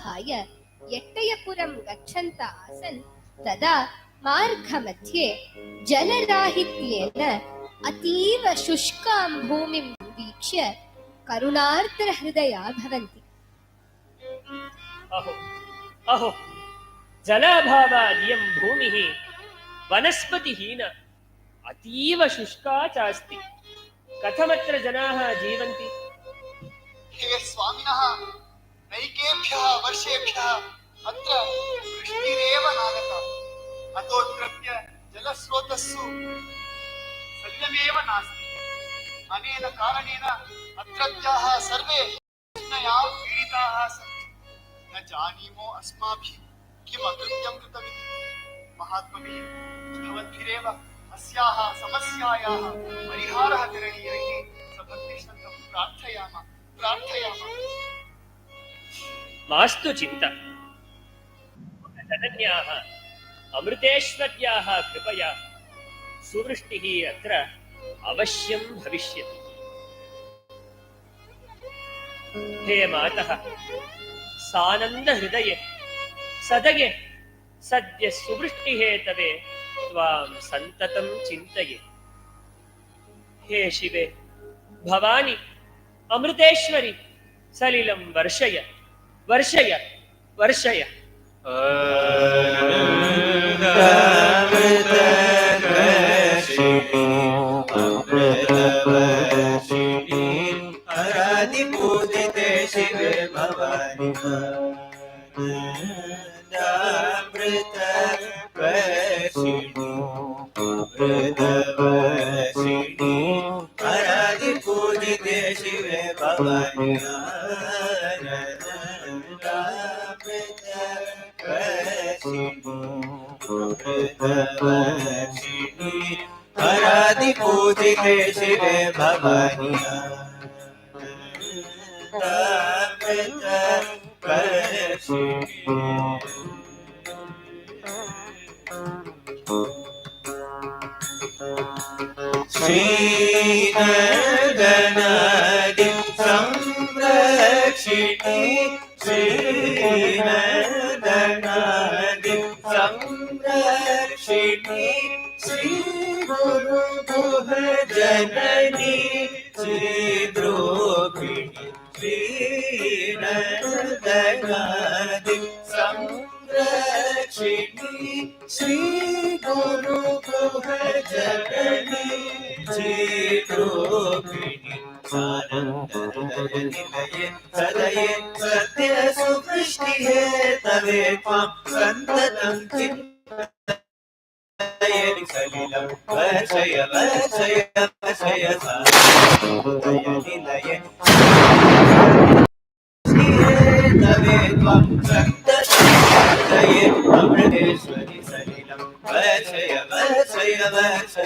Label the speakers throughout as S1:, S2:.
S1: विहाय यट्टयपुरं गच्छन्त आसन् तदा मार्गमध्ये जलराहित्येन अतीव शुष्कां भूमिं वीक्ष्य करुणार्द्रहृदया भवन्ति।
S2: अहो अहो जलाभावादियं भूमिः वनस्पतिहीन अतीव शुष्का चास्ति। कथमत्र जनाः जीवन्ति?
S3: हे स्वामिनः नैकेभ्यः वर्षेभ्यः अत्र वृष्टिरेव नागता। अतोऽत्रत्य जलस्रोतस्सु संयमेव नास्ति। अनेन कारणेन अत्रत्याः सर्वे तृष्णया पीडिताः सन्ति। न जानीमो अस्माभिः किम् अकृत्यं कृतमिति। महात्मभिः भवद्भिरेव अस्याः समस्यायाः परिहारः करणीयः इति सभक्तिश्रद्धं प्रार्थयामः प्रार्थयामः।
S2: मास्तु चिन्ता। जनन्याः अमृतेश्वर्याः कृपया सुवृष्टिः अत्र अवश्यं भविष्यति। हे मातः सानन्दहृदये सदये सद्य सुवृष्टिः तवे त्वां सन्ततं चिन्तये। हे शिवे भवानि अमृतेश्वरि सलिलं वर्षय वर्षय वर्षय।
S4: पूजिते शिवे भवानि गणादि संरक्षिणी श्रीगुरु जगणी चेतोपिणी निलये सदये सत्य सुवृष्टि हे तवे त्वां सन्ततं चिन्त सलिलं
S3: वचय वचय वचय
S2: सा। left.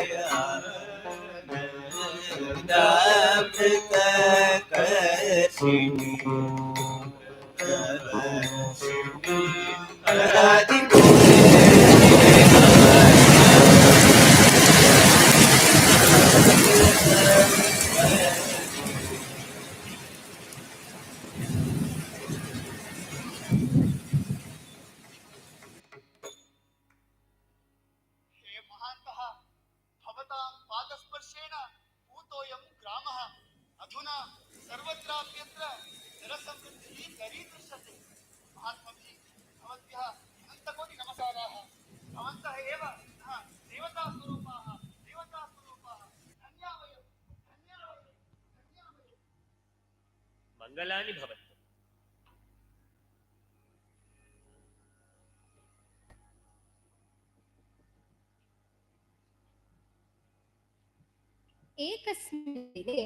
S1: एकस्मिन् दिने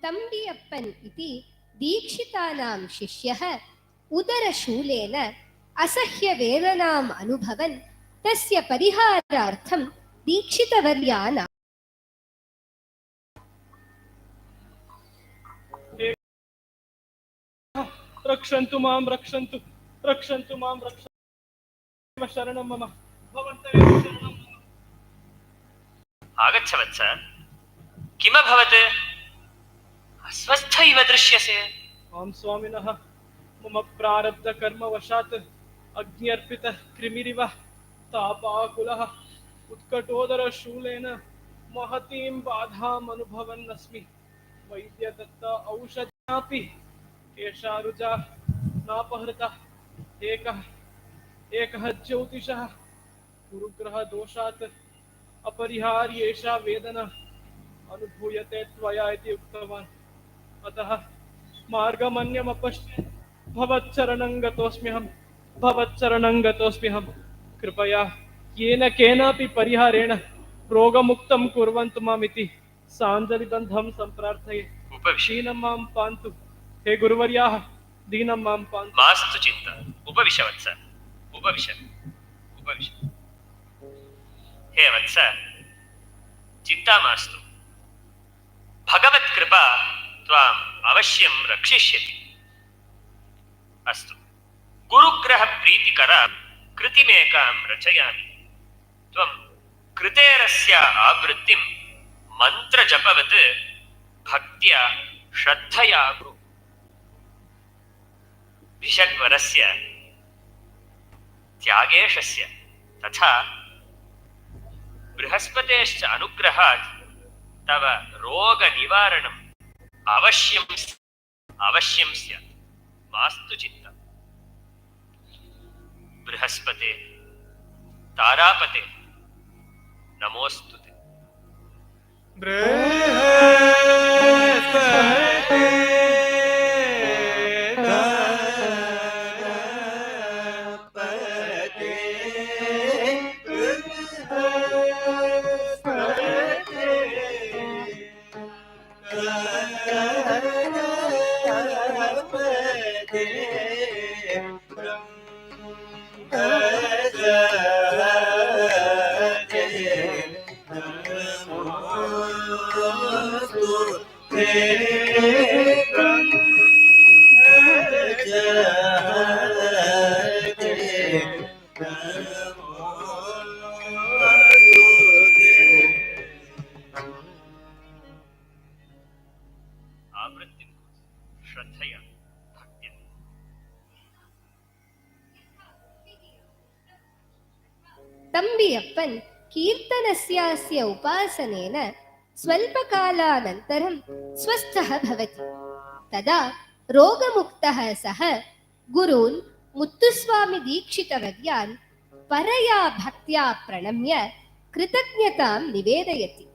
S1: तम्बियप्पन् इति दीक्षितानां शिष्यः उदरशूलेन असह्यवेदनाम् अनुभवन् तस्य परिहारार्थं दीक्षितवर्यान्
S5: रक्षन्तु मां रक्षन्तु रक्षन्तु मां रक्षन्तु शरणं मम भवन्तमेव शरणं मम
S2: आगच्छ वत्स किमभवत्? अस्वस्थ इव दृश्यसे।
S5: आं स्वामिनः, मम प्रारब्धकर्मवशात् अग्न्यर्पित कृमिरिव, तापाकुलः महतीं बाधाम् औषधापि एषा रुजा नापहृता, एकः एकः ज्योतिषः अपरिहार्येषा वेदना। अनुभूयते त्वया इति उक्तवान्। अतः मार्गमन्यमपश्य भवच्चरणं गतोऽस्म्यहं। भवच्चरणं गतोऽस्म्यहं। कृपया येन केनापि परिहारेण रोगमुक्तं कुर्वन्तु मामिति साञ्जलिबन्धं सम्प्रार्थये। दीनं माँ पान्तु। हे गुरुवर्याः दीनं माँ पान्तु।
S2: मास्तु चिन्ता। उपविश वत्स उपविश। उपविश। हे वत्स चिन्ता मास्तु। भगवत्कृपा त्वाम् अवश्यं रक्षिष्यति। अस्तु। गुरुग्रहप्रीतिकर कृतिमेकां रचयामि। त्वं कृतेरस्य आवृत्तिं मन्त्रजपवत् भक्त्या श्रद्धया कुरु। भिषग्वरस्य त्यागेशस्य तथा बृहस्पतेश्च अनुग्रहात् తవ రోగ నివారణం అవశ్యం అవశ్యం స్యాత్ వాస్తు చిత్త. బృహస్పతే. తారాపతే. నమోస్తుతే. బృహ தம்பி
S1: அப்பன் கீர்த்தனஸ்யாஸ்ய உபாசனேன स्वल्पकालानन्तरं स्वस्थः भवति। तदा रोगमुक्तः सः गुरून् मुत्तुस्वामिदीक्षितवर्यान् परया भक्त्या प्रणम्य कृतज्ञतां निवेदयति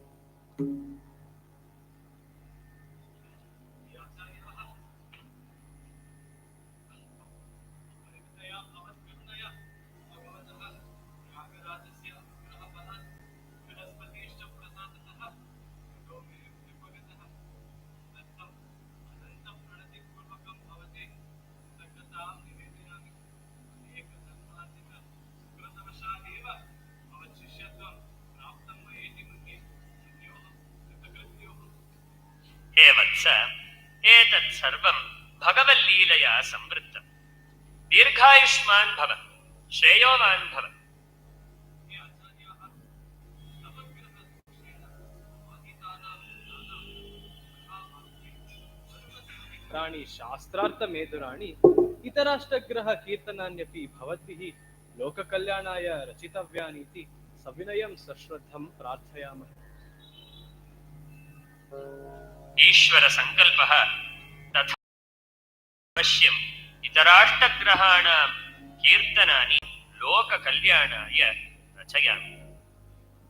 S2: एतत् सर्वं भगवल्लीलया संवृत्तम्। दीर्घायुष्मान् भव श्रेयोवान् भव।
S5: राणि शास्त्रार्थमेधुराणि इतराष्टग्रह कीर्तनान्यपि भवद्भिः लोककल्याणाय रचितव्यानीति सविनयं सश्रद्धं प्रार्थयामः
S2: ఈశ్వర సంకల్ప అవశ్యం ఇతరాష్టగ్రహాణ కీర్తనాన్ని లోక కళ్యాణాయ రచయామి.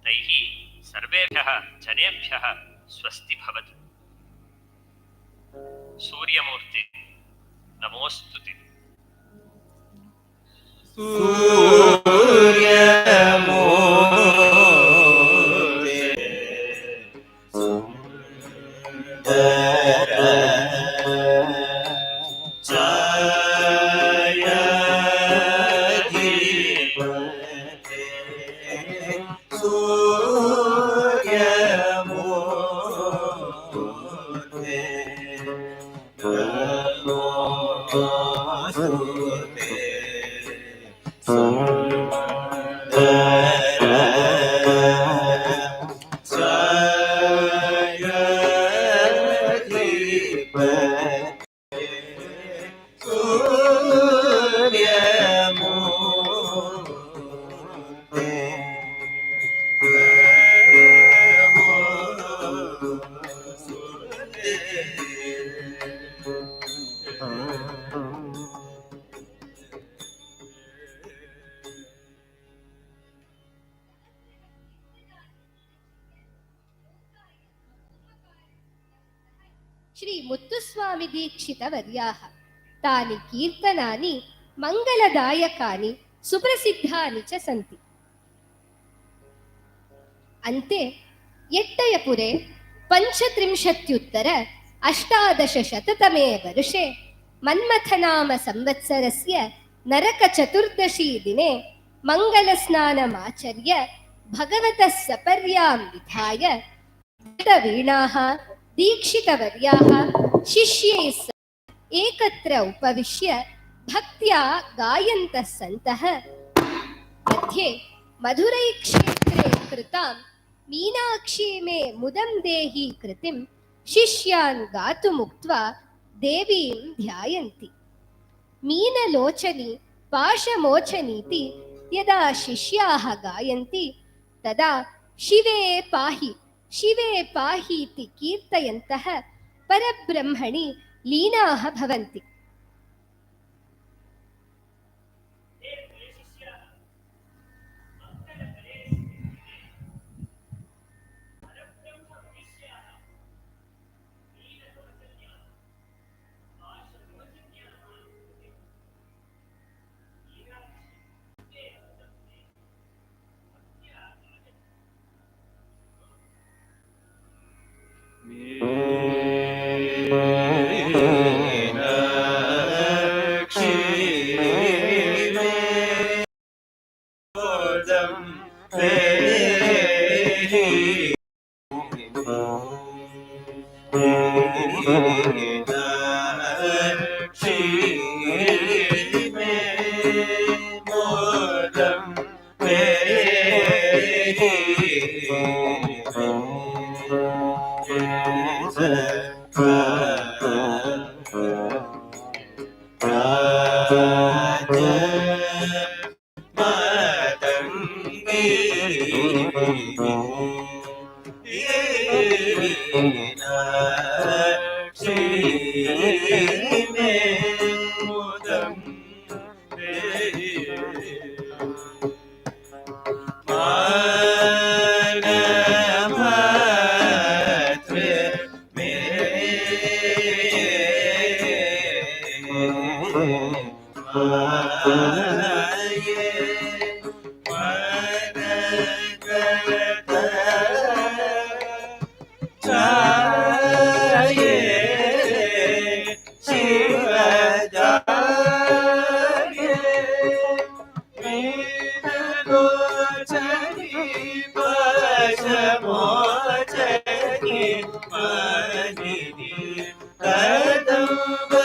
S2: తై సర్వేభ్య జనేభ్య స్వస్తి భవతు.
S4: సూర్యమూర్తి
S1: నమోస్తుతి సూర్యమూ వర్యాః తాని కీర్తనాని మంగళదాయకాని సుప్రసిద్ధాని చ సంతి అంతే ఎట్టయపురే పంచత్రింశత్యుత్తర अष्टादशशततमे वर्षे मन्मथनाम संवत्सरस्य नरकचतुर्दशी दिने मङ्गलस्नानमाचर्य भगवतः सपर्यां विधाय वीणाः दीक्षितवर्याः शिष्यैः सह एकत्र उपविश्य भक्त्या गायन्तः सन्तः मध्ये मधुरैक्षेत्रे कृतां मीनाक्षी मे मुदं देहि कृतिं शिष्यान् गातुमुक्त्वा देवीं ध्यायन्ति मीनलोचनी पाशमोचनीति यदा शिष्याः गायन्ति तदा शिवे पाहि शिवे पाहीति कीर्तयन्तः परब्रह्मणि ലീനാഹ ഭവന്തി.
S4: Mm-hmm.
S1: Amen.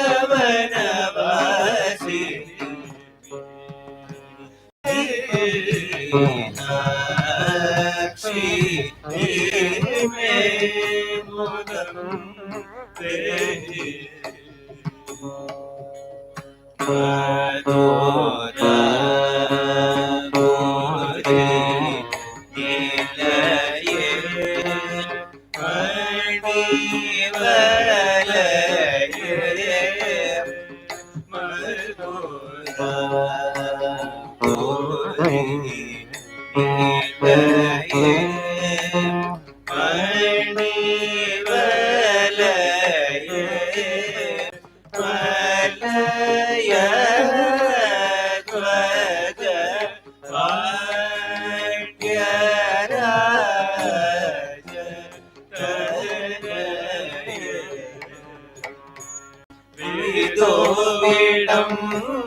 S1: 生。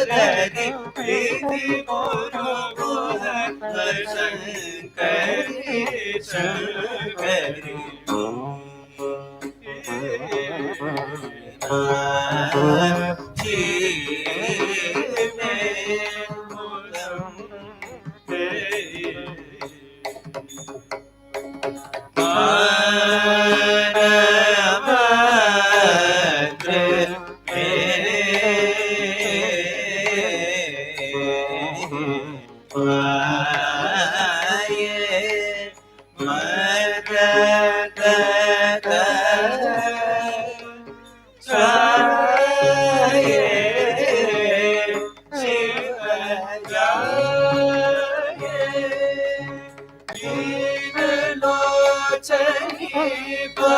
S1: ശങ്കരധരി പ്രീതി ഗുരുകുല ശങ്കരി ശങ്കരി ശിവ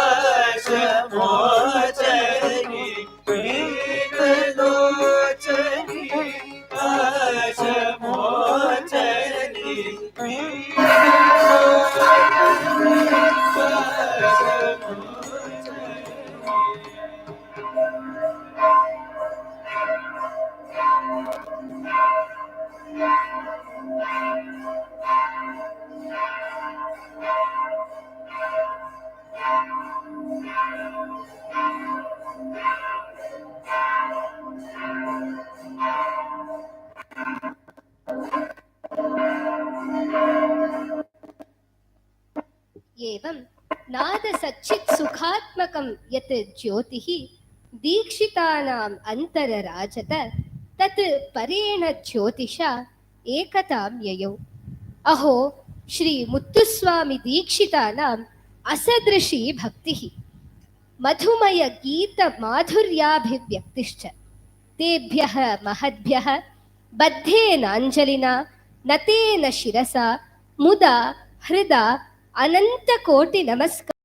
S1: başı ज्योतिः दीक्षितानाम् अन्तरराजत तत् परेण ज्योतिषा एकतां ययौ। अहो श्री मुत्तुस्वामि दीक्षितानाम् असदृशी भक्तिः मधुमय गीतमाधुर्याभिव्यक्तिश्च तेभ्यः महद्भ्यः बद्धेनाञ्जलिना, नतेन शिरसा, मुदा हृदा अनन्तकोटिनमस्कार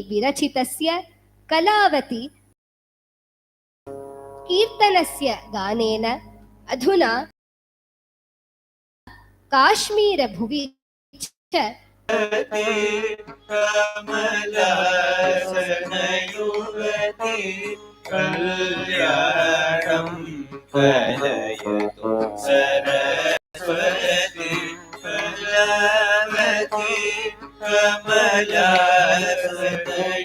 S1: विरचितस्य कलावति। कीर्तनस्य गानेन अधुना काश्मीरभुवि च
S4: कल्याणं सरस्वती। കമലാസനയ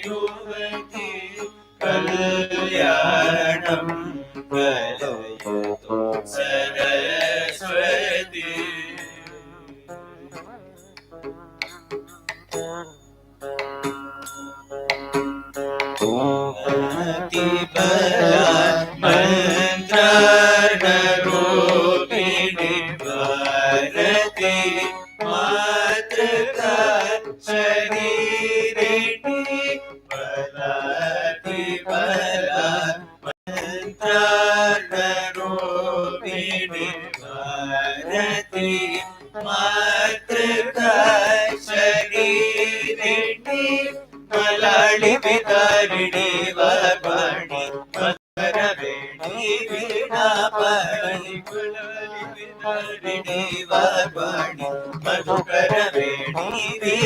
S4: कर बेटी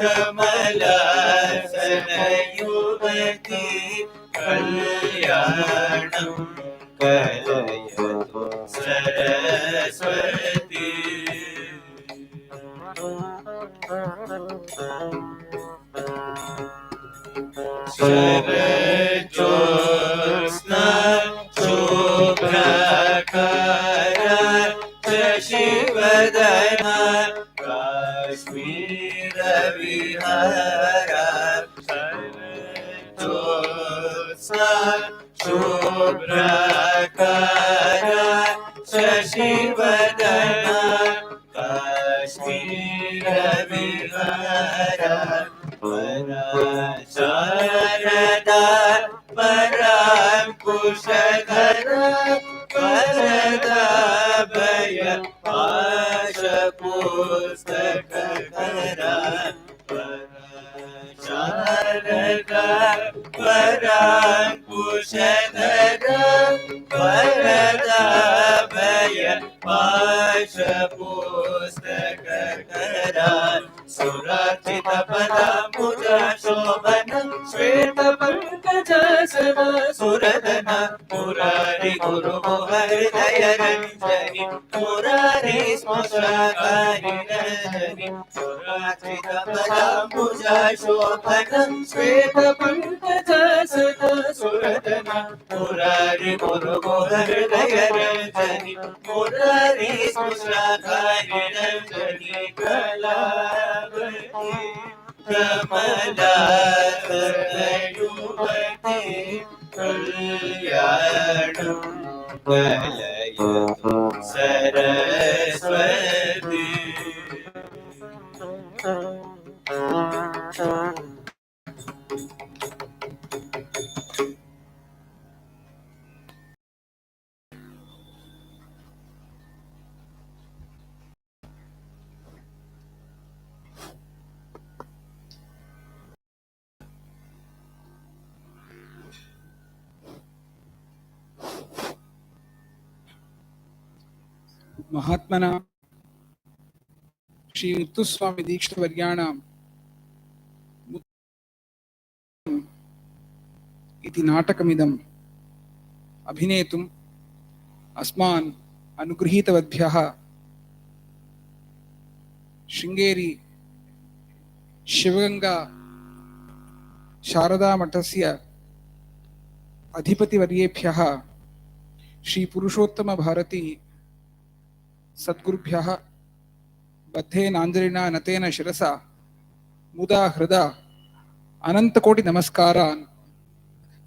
S4: कमला सनई मुरारे गुरु हर दय रंजनी मुरारे स्मशाकारि नरहरि सुरात्रित पदं भुजा शोभनं श्वेत पङ्कज सुत सुरतना मुरारे गुरु हर दय रंजनी मुरारे स्मशाकारि नरहरि कलावती कमला
S6: വലയ സരസ്വ मुत्तुस्वामी दीक्षितवर्याणां मुत्- इति नाटकमिदम् अभिनेतुम् अस्मान् अनुगृहीतवद्भ्यः शृङ्गेरी शिवगङ्गा शारदामठस्य अधिपतिवर्येभ्यः श्रीपुरुषोत्तमभारती सद्गुरुभ्यः बद्धेनाञ्जलिना नतेन शिरसा मुदा हृदा अनन्तकोटिनमस्कारान्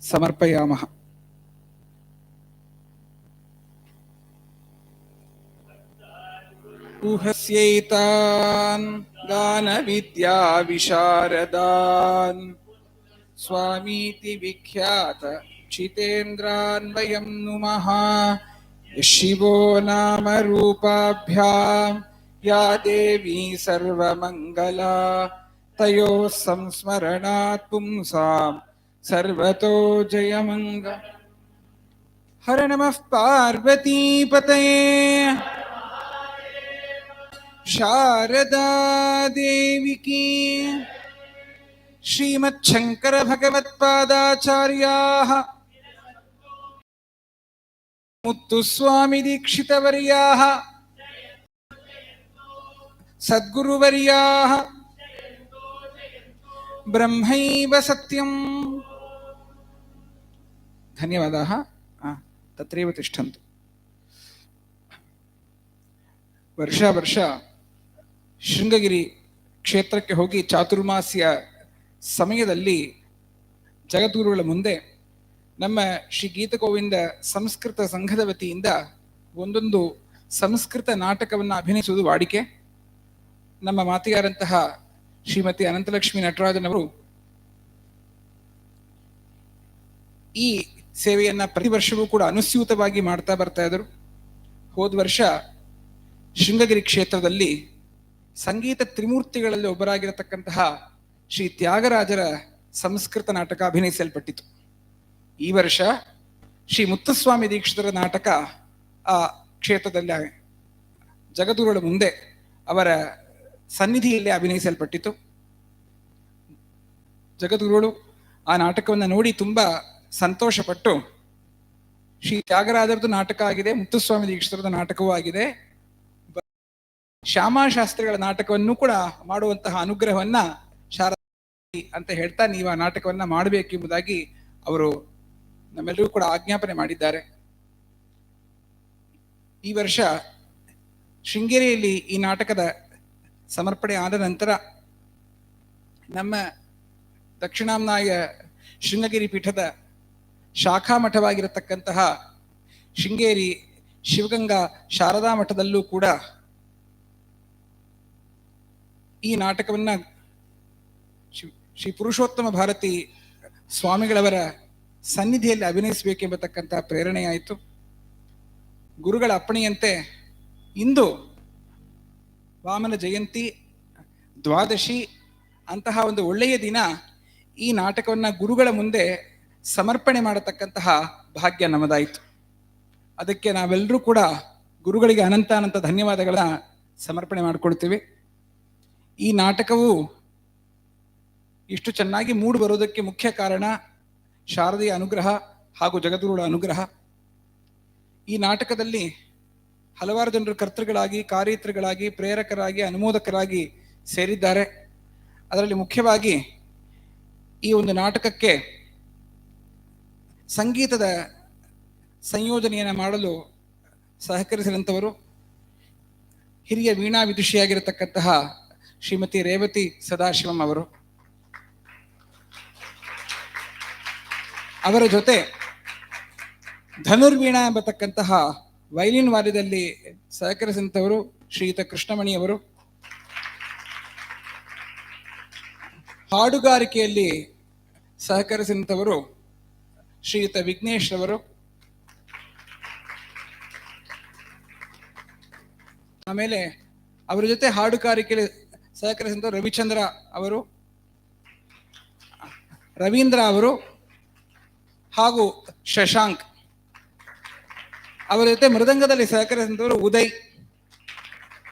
S6: समर्पयामः ऊहस्यैतान् गानविद्याविशारदान् स्वामीति विख्यात चितेन्द्रान् वयं नुमः यः शिवो नाम रूपाभ्यां या देवी सर्वमङ्गला तयोः संस्मरणात् पुंसां सर्वतो जयमङ्ग। हर नमः पार्वतीपतये शारदा देवी की श्रीमच्छङ्कर भगवत्पादाचार्याः मुत्तुस्वामि दीक्षितवर्याः सद्गुरुवर्याः ब्रह्मैव सत्यम् धन्यवादाः आ, तत्रैव तिष्ठन्तु ವರ್ಷ ವರ್ಷ ಶೃಂಗಗಿರಿ ಕ್ಷೇತ್ರಕ್ಕೆ ಹೋಗಿ ಚಾತುರ್ಮಾಸ್ಯ ಸಮಯದಲ್ಲಿ ಜಗದ್ಗುರುಗಳ ಮುಂದೆ ನಮ್ಮ ಶ್ರೀ ಗೀತಗೋವಿಂದ ಸಂಸ್ಕೃತ ಸಂಘದ ವತಿಯಿಂದ ಒಂದೊಂದು ಸಂಸ್ಕೃತ ನಾಟಕವನ್ನು ಅಭಿನಯಿಸುವುದು ವಾಡಿಕೆ ನಮ್ಮ ಮಾತಿಗಾರಂತಹ ಶ್ರೀಮತಿ ಅನಂತಲಕ್ಷ್ಮಿ ನಟರಾಜನ್ ಅವರು ಈ ಸೇವೆಯನ್ನ ಪ್ರತಿ ವರ್ಷವೂ ಕೂಡ ಅನುಸ್ಯೂತವಾಗಿ ಮಾಡ್ತಾ ಬರ್ತಾ ಇದ್ರು ಹೋದ ವರ್ಷ ಶೃಂಗಗಿರಿ ಕ್ಷೇತ್ರದಲ್ಲಿ ಸಂಗೀತ ತ್ರಿಮೂರ್ತಿಗಳಲ್ಲಿ ಒಬ್ಬರಾಗಿರತಕ್ಕಂತಹ ಶ್ರೀ ತ್ಯಾಗರಾಜರ ಸಂಸ್ಕೃತ ನಾಟಕ ಅಭಿನಯಿಸಲ್ಪಟ್ಟಿತು. ಈ ವರ್ಷ ಶ್ರೀ ಮುತ್ತಸ್ವಾಮಿ ದೀಕ್ಷಿತರ ನಾಟಕ ಆ ಕ್ಷೇತ್ರದಲ್ಲಿ ಜಗದ್ಗುರುಗಳ ಮುಂದೆ ಅವರ ಸನ್ನಿಧಿಯಲ್ಲಿ ಅಭಿನಯಿಸಲ್ಪಟ್ಟಿತು. ಜಗದ್ಗುರುಗಳು ಆ ನಾಟಕವನ್ನು ನೋಡಿ ತುಂಬ ಸಂತೋಷಪಟ್ಟು, ಶ್ರೀ ತ್ಯಾಗರಾಜರದ್ದು ನಾಟಕ ಆಗಿದೆ, ಮುತ್ತುಸ್ವಾಮಿ ದೀಕ್ಷಿತರದ ನಾಟಕವೂ ಆಗಿದೆ. ಶ್ಯಾಮ ಶ್ಯಾಮಾಶಾಸ್ತ್ರಿಗಳ ನಾಟಕವನ್ನು ಕೂಡ ಮಾಡುವಂತಹ ಅನುಗ್ರಹವನ್ನ ಶಾರದಿ ಅಂತ ಹೇಳ್ತಾ ನೀವು ಆ ನಾಟಕವನ್ನ ಮಾಡಬೇಕೆಂಬುದಾಗಿ ಅವರು ನಮ್ಮೆಲ್ಲರೂ ಕೂಡ ಆಜ್ಞಾಪನೆ ಮಾಡಿದ್ದಾರೆ. ಈ ವರ್ಷ ಶೃಂಗೇರಿಯಲ್ಲಿ ಈ ನಾಟಕದ ಸಮರ್ಪಣೆ ಆದ ನಂತರ ನಮ್ಮ ದಕ್ಷಿಣಾಮ್ನಾಯ ಶೃಂಗಗಿರಿ ಪೀಠದ ಶಾಖಾ ಮಠವಾಗಿರತಕ್ಕಂತಹ ಶೃಂಗೇರಿ ಶಿವಗಂಗಾ ಶಾರದಾ ಮಠದಲ್ಲೂ ಕೂಡ ಈ ನಾಟಕವನ್ನ ಶ್ರೀ ಪುರುಷೋತ್ತಮ ಭಾರತಿ ಸ್ವಾಮಿಗಳವರ ಸನ್ನಿಧಿಯಲ್ಲಿ ಅಭಿನಯಿಸಬೇಕೆಂಬತಕ್ಕಂತಹ ಪ್ರೇರಣೆಯಾಯಿತು. ಗುರುಗಳ ಅಪ್ಪಣೆಯಂತೆ ಇಂದು ವಾಮನ ಜಯಂತಿ, ದ್ವಾದಶಿ, ಅಂತಹ ಒಂದು ಒಳ್ಳೆಯ ದಿನ ಈ ನಾಟಕವನ್ನ ಗುರುಗಳ ಮುಂದೆ ಸಮರ್ಪಣೆ ಮಾಡತಕ್ಕಂತಹ ಭಾಗ್ಯ ನಮ್ಮದಾಯಿತು ಅದಕ್ಕೆ ನಾವೆಲ್ಲರೂ ಕೂಡ ಗುರುಗಳಿಗೆ ಅನಂತ ಅನಂತ ಧನ್ಯವಾದಗಳನ್ನ ಸಮರ್ಪಣೆ ಮಾಡಿಕೊಳ್ತೀವಿ. ಈ ನಾಟಕವು ಇಷ್ಟು ಚೆನ್ನಾಗಿ ಮೂಡಿ ಬರೋದಕ್ಕೆ ಮುಖ್ಯ ಕಾರಣ ಶಾರದೆಯ ಅನುಗ್ರಹ ಹಾಗೂ ಜಗದ್ಗುರುಗಳ ಅನುಗ್ರಹ. ಈ ನಾಟಕದಲ್ಲಿ ಹಲವಾರು ಜನರು ಕರ್ತೃಗಳಾಗಿ ಕಾರ್ಯತ್ರಗಳಾಗಿ ಪ್ರೇರಕರಾಗಿ, ಅನುಮೋದಕರಾಗಿ ಸೇರಿದ್ದಾರೆ. ಅದರಲ್ಲಿ ಮುಖ್ಯವಾಗಿ ಈ ಒಂದು ನಾಟಕಕ್ಕೆ ಸಂಗೀತದ ಸಂಯೋಜನೆಯನ್ನು ಮಾಡಲು ಸಹಕರಿಸಿದಂಥವರು ಹಿರಿಯ ವೀಣಾ ವಿದುಷಿಯಾಗಿರತಕ್ಕಂತಹ ಶ್ರೀಮತಿ ರೇವತಿ ಸದಾಶಿವಂ ಅವರು. ಅವರ ಜೊತೆ ಧನುರ್ವೀಣಾ ಎಂಬತಕ್ಕಂತಹ ವೈಲಿನ್ ವಾದ್ಯದಲ್ಲಿ ಸಹಕರಿಸಿದಂಥವರು ಶ್ರೀಯುತ ಕೃಷ್ಣಮಣಿ ಅವರು ಹಾಡುಗಾರಿಕೆಯಲ್ಲಿ ಸಹಕರಿಸಿದಂಥವರು ಶ್ರೀಯುತ ವಿಘ್ನೇಶ್ ಅವರು. ಆಮೇಲೆ ಅವರ ಜೊತೆ ಹಾಡುಗಾರಿಕೆಯಲ್ಲಿ ಸಹಕರಿಸಿದಂಥ ರವಿಚಂದ್ರ ಅವರು, ರವೀಂದ್ರ ಅವರು ಹಾಗೂ ಶಶಾಂಕ್. ಅವರ ಜೊತೆ ಮೃದಂಗದಲ್ಲಿ ಸಹಕರಿಸಿದವರು ಉದಯ್.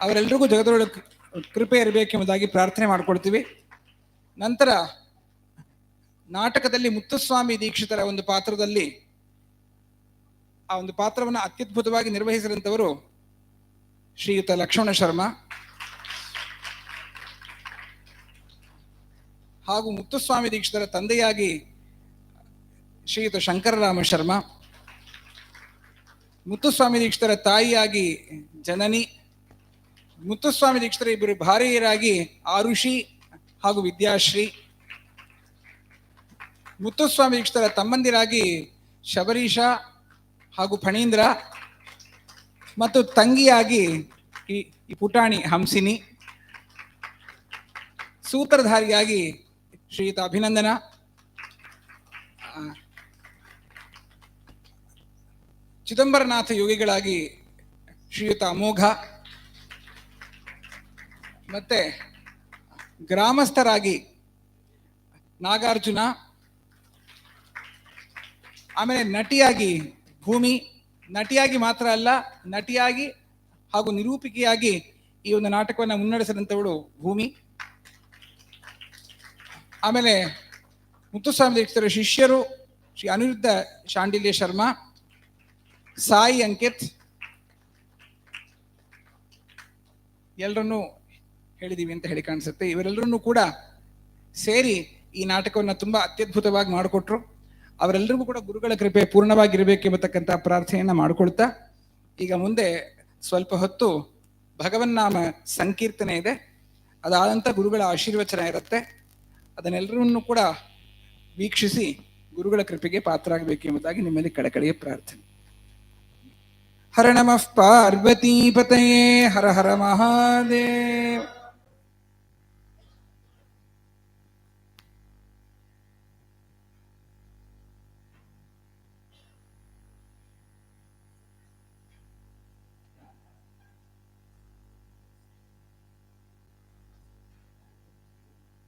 S6: ಅವರೆಲ್ಲರಿಗೂ ಜಗದೊಳಗೆ ಕೃಪೆ ಇರಬೇಕೆಂಬುದಾಗಿ ಪ್ರಾರ್ಥನೆ ಮಾಡ್ಕೊಳ್ತೀವಿ ನಂತರ ನಾಟಕದಲ್ಲಿ ಮುತ್ತುಸ್ವಾಮಿ ದೀಕ್ಷಿತರ ಒಂದು ಪಾತ್ರದಲ್ಲಿ ಆ ಒಂದು ಪಾತ್ರವನ್ನು ಅತ್ಯದ್ಭುತವಾಗಿ ನಿರ್ವಹಿಸಿದಂಥವರು ಶ್ರೀಯುತ ಲಕ್ಷ್ಮಣ ಶರ್ಮಾ. ಹಾಗೂ ಮುತ್ತುಸ್ವಾಮಿ ದೀಕ್ಷಿತರ ತಂದೆಯಾಗಿ ಶ್ರೀಯುತ ಶಂಕರರಾಮ ಶರ್ಮಾ. ಮುತ್ತುಸ್ವಾಮಿ ದೀಕ್ಷಿತರ ತಾಯಿಯಾಗಿ ಜನನಿ, ಮುತ್ತುಸ್ವಾಮಿ ದೀಕ್ಷಿತರ ಇಬ್ಬರು ಭಾರ್ಯರಾಗಿ ಆರುಷಿ ಹಾಗೂ ವಿದ್ಯಾಶ್ರೀ, ಮುತ್ತುಸ್ವಾಮಿ ದೀಕ್ಷಿತರ ತಮ್ಮಂದಿರಾಗಿ ಶಬರೀಶ ಹಾಗೂ ಫಣೀಂದ್ರ ಮತ್ತು ತಂಗಿಯಾಗಿ ಈ ಪುಟಾಣಿ ಹಂಸಿನಿ, ಸೂತ್ರಧಾರಿಯಾಗಿ ಶ್ರೀಯುತ ಅಭಿನಂದನ ಆ, ಚಿದಂಬರನಾಥ ಯೋಗಿಗಳಾಗಿ ಶ್ರೀಯುತ ಅಮೋಘ. ಮತ್ತೆ ಗ್ರಾಮಸ್ಥರಾಗಿ ನಾಗಾರ್ಜುನ. ಆಮೇಲೆ ನಟಿಯಾಗಿ ಭೂಮಿ. ನಟಿಯಾಗಿ ಮಾತ್ರ ಅಲ್ಲ, ನಟಿಯಾಗಿ ಹಾಗೂ ನಿರೂಪಿಕೆಯಾಗಿ ಈ ಒಂದು ನಾಟಕವನ್ನು ಮುನ್ನಡೆಸಿದಂಥವಳು ಭೂಮಿ. ಆಮೇಲೆ ಮುತ್ತುಸ್ವಾಮಿ ದೀಕ್ಷಿತರ ಶಿಷ್ಯರು ಶ್ರೀ ಅನಿರುದ್ಧ ಶಾಂಡಿಲ್ಯ ಶರ್ಮಾ. ಸಾಯಿ ಅಂಕಿತ್. ಎಲ್ಲರನ್ನೂ ಹೇಳಿದೀವಿ ಅಂತ ಹೇಳಿ ಕಾಣಿಸುತ್ತೆ. ಇವರೆಲ್ಲರನ್ನೂ ಕೂಡ ಸೇರಿ ಈ ನಾಟಕವನ್ನು ತುಂಬಾ ಅತ್ಯದ್ಭುತವಾಗಿ ಮಾಡಿಕೊಟ್ರು. ಅವರೆಲ್ಲರಿಗೂ ಕೂಡ ಗುರುಗಳ ಕೃಪೆ ಪೂರ್ಣವಾಗಿರಬೇಕೆಂಬತಕ್ಕಂಥ ಪ್ರಾರ್ಥನೆಯನ್ನ ಮಾಡಿಕೊಳ್ತಾ, ಈಗ ಮುಂದೆ ಸ್ವಲ್ಪ ಹೊತ್ತು ಭಗವನ್ನಾಮ ಸಂಕೀರ್ತನೆ ಇದೆ. ಅದಾದಂಥ ಗುರುಗಳ ಆಶೀರ್ವಚನ ಇರುತ್ತೆ. ಅದನ್ನೆಲ್ಲರನ್ನೂ ಕೂಡ ವೀಕ್ಷಿಸಿ ಗುರುಗಳ ಕೃಪೆಗೆ ಪಾತ್ರ ಆಗಬೇಕೆಂಬುದಾಗಿ ನಿಮ್ಮಲ್ಲಿ ಕಡೆಕಡೆಗೆ ಪ್ರಾರ್ಥನೆ. हर नमः पार्वतीपतये हर हर महादेव।